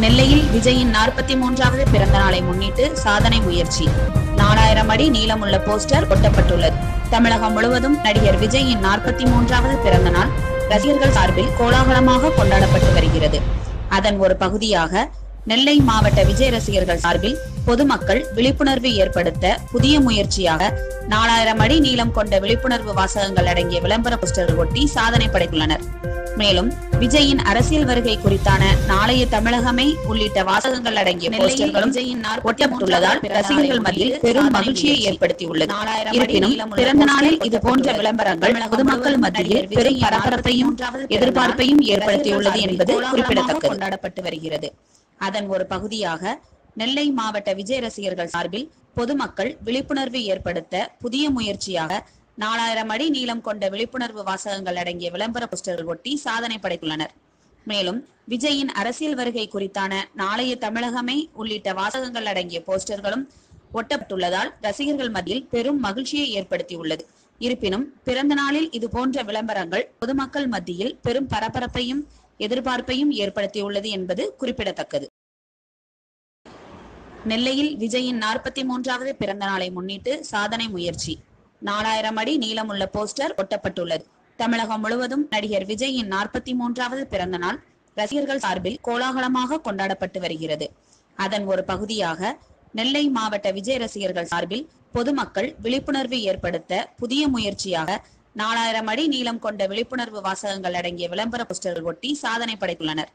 நெல்லையில் விஜயின் நாற்பத்தி மூன்றாவது பிறந்த நாளை முன்னிட்டு சாதனை முயற்சி. நாலாயிரம் அடி நீளமுள்ள போஸ்டர் ஒட்டப்பட்டுள்ளது. தமிழகம் முழுவதும் நடிகர் விஜயின் நாற்பத்தி மூன்றாவது பிறந்த நாள் ரசிகர்கள் சார்பில் கோலாகலமாக கொண்டாடப்பட்டு வருகிறது. அதன் ஒரு பகுதியாக நெல்லை மாவட்ட விஜய் ரசிகர்கள் சார்பில் பொதுமக்கள் விழிப்புணர்வு ஏற்படுத்த புதிய முயற்சியாக நாலாயிரம் அடி நீளம் கொண்ட விழிப்புணர்வு வாசகங்கள் அடங்கிய விளம்பர போஸ்டர்கள் ஒட்டி சாதனை படைத்துள்ளனர். மேலும் விஜயின் அரசியல் வருகை குறித்தான நாளைய தமிழகமே உள்ளிட்ட வாசகங்கள் அடங்கிய போஸ்டர்களும் ஒட்டப்பட்டுள்ளதால் ரசிகர்கள் மத்தியில் பெரும் மகிழ்ச்சியை ஏற்படுத்தியுள்ளது. இருப்பினும் பிறந்த நாளில் இது போன்ற விளம்பரங்கள் பொதுமக்கள் மத்தியில் பெரும் பரபரப்பையும் எதிர்பார்ப்பையும் ஏற்படுத்தியுள்ளது என்பது குறிப்பிடத்தக்கது. கொண்டாடப்பட்டு வருகிறது. அதன் ஒரு பகுதியாக நெல்லை மாவட்ட விஜய் ரசிகர்கள் சார்பில் பொதுமக்கள் விழிப்புணர்வு ஏற்படுத்த புதிய முயற்சியாக நாலாயிரம் அடி நீளம் கொண்ட விழிப்புணர்வு வாசகங்கள் அடங்கிய விளம்பர போஸ்டர்கள் ஒட்டி சாதனை படைத்துள்ளனர். மேலும் விஜயின் அரசியல் வருகை குறித்தான நாளைய தமிழகமே உள்ளிட்ட வாசகங்கள் அடங்கிய போஸ்டர்களும் ஒட்டப்பட்டுள்ளதால் ரசிகர்கள் மத்தியில் பெரும் மகிழ்ச்சியை ஏற்படுத்தியுள்ளது. இருப்பினும் பிறந்த நாளில் இது போன்ற விளம்பரங்கள் பொதுமக்கள் மத்தியில் பெரும் பரபரப்பையும் எதிர்பார்ப்பையும் ஏற்படுத்தியுள்ளது என்பது குறிப்பிடத்தக்கது. நெல்லையில் விஜயின் நாற்பத்தி மூன்றாவது பிறந்த நாளை முன்னிட்டு சாதனை முயற்சி. நாலாயிரம் அடி நீளமுள்ள போஸ்டர் ஒட்டப்பட்டுள்ளது. தமிழகம் முழுவதும் நடிகர் விஜயின் நாற்பத்தி மூன்றாவது பிறந்த நாள் ரசிகர்கள் சார்பில் கோலாகலமாக கொண்டாடப்பட்டு வருகிறது. அதன் ஒரு பகுதியாக நெல்லை மாவட்ட விஜய் ரசிகர்கள் சார்பில் பொதுமக்கள் விழிப்புணர்வு ஏற்படுத்த புதிய முயற்சியாக நாலாயிரம் அடி நீளம் கொண்ட விழிப்புணர்வு வாசகங்கள் அடங்கிய விளம்பர போஸ்டர்கள் ஒட்டி சாதனை படைத்துள்ளனர்.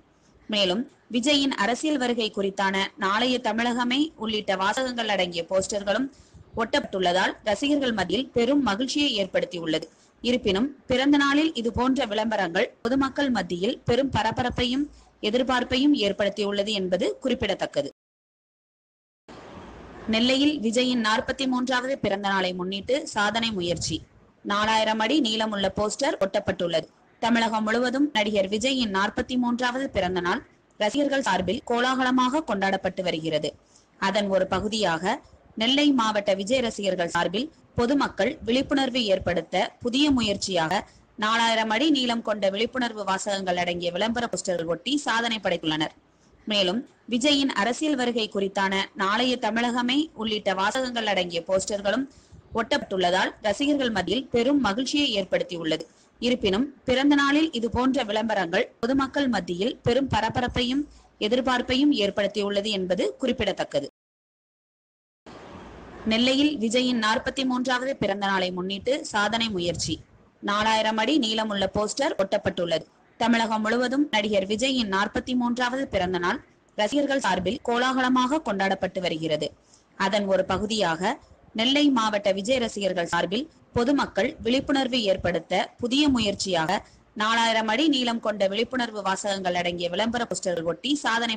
மேலும் விஜயின் அரசியல் வருகை குறித்தான நாளைய தமிழகமே உள்ளிட்ட வாசகங்கள் அடங்கிய போஸ்டர்களும் ஒட்டப்பட்டுள்ளதால் ரசிகர்கள் மத்தியில் பெரும் மகிழ்ச்சியை ஏற்படுத்தியுள்ளது. இருப்பினும் பிறந்த நாளில் இது போன்ற விளம்பரங்கள் பொதுமக்கள் மத்தியில் பெரும் பரபரப்பையும் எதிர்பார்ப்பையும் ஏற்படுத்தியுள்ளது என்பது குறிப்பிடத்தக்கது. நெல்லையில் விஜயின் நாற்பத்தி மூன்றாவது பிறந்த நாளை முன்னிட்டு சாதனை முயற்சி. நாலாயிரம் அடி நீளமுள்ள போஸ்டர் ஒட்டப்பட்டுள்ளது. தமிழகம் முழுவதும் நடிகர் விஜயின் நாற்பத்தி மூன்றாவது பிறந்த நாள் ரசிகர்கள் சார்பில் கோலாகலமாக கொண்டாடப்பட்டு வருகிறது. அதன் ஒரு பகுதியாக நெல்லை மாவட்ட விஜய் ரசிகர்கள் சார்பில் பொதுமக்கள் விழிப்புணர்வு ஏற்படுத்த புதிய முயற்சியாக நாலாயிரம் அடி நீளம் கொண்ட விழிப்புணர்வு வாசகங்கள் அடங்கிய விளம்பர போஸ்டர்கள் ஒட்டி சாதனை படைத்துள்ளனர். மேலும் விஜயின் அரசியல் வருகை குறித்தான நாளைய தமிழகமே உள்ளிட்ட வாசகங்கள் அடங்கிய போஸ்டர்களும் ஒட்டப்பட்டுள்ளதால் ரசிகர்கள் மத்தியில் பெரும் மகிழ்ச்சியை ஏற்படுத்தியுள்ளது. இருப்பினும் பிறந்த நாளில் இது போன்ற விளம்பரங்கள் பொதுமக்கள் மத்தியில் பெரும் பரபரப்பையும் எதிர்பார்ப்பையும் ஏற்படுத்தியுள்ளது என்பது குறிப்பிடத்தக்கது. நெல்லையில் விஜயின் நாற்பத்தி மூன்றாவது பிறந்த நாளை முன்னிட்டு சாதனை முயற்சி. நாலாயிரம் அடி நீளமுள்ள போஸ்டர் ஒட்டப்பட்டுள்ளது. தமிழகம் முழுவதும் நடிகர் விஜயின் நாற்பத்தி மூன்றாவது பிறந்த நாள் ரசிகர்கள் சார்பில் கோலாகலமாக கொண்டாடப்பட்டு வருகிறது. அதன் ஒரு பகுதியாக நெல்லை மாவட்ட விஜய் ரசிகர்கள் சார்பில் பொதுமக்கள் விழிப்புணர்வு ஏற்படுத்த புதிய முயற்சியாக நாலாயிரம் அடி நீளம் கொண்ட விழிப்புணர்வு வாசகங்கள் அடங்கிய விளம்பர போஸ்டர்கள் ஒட்டி சாதனை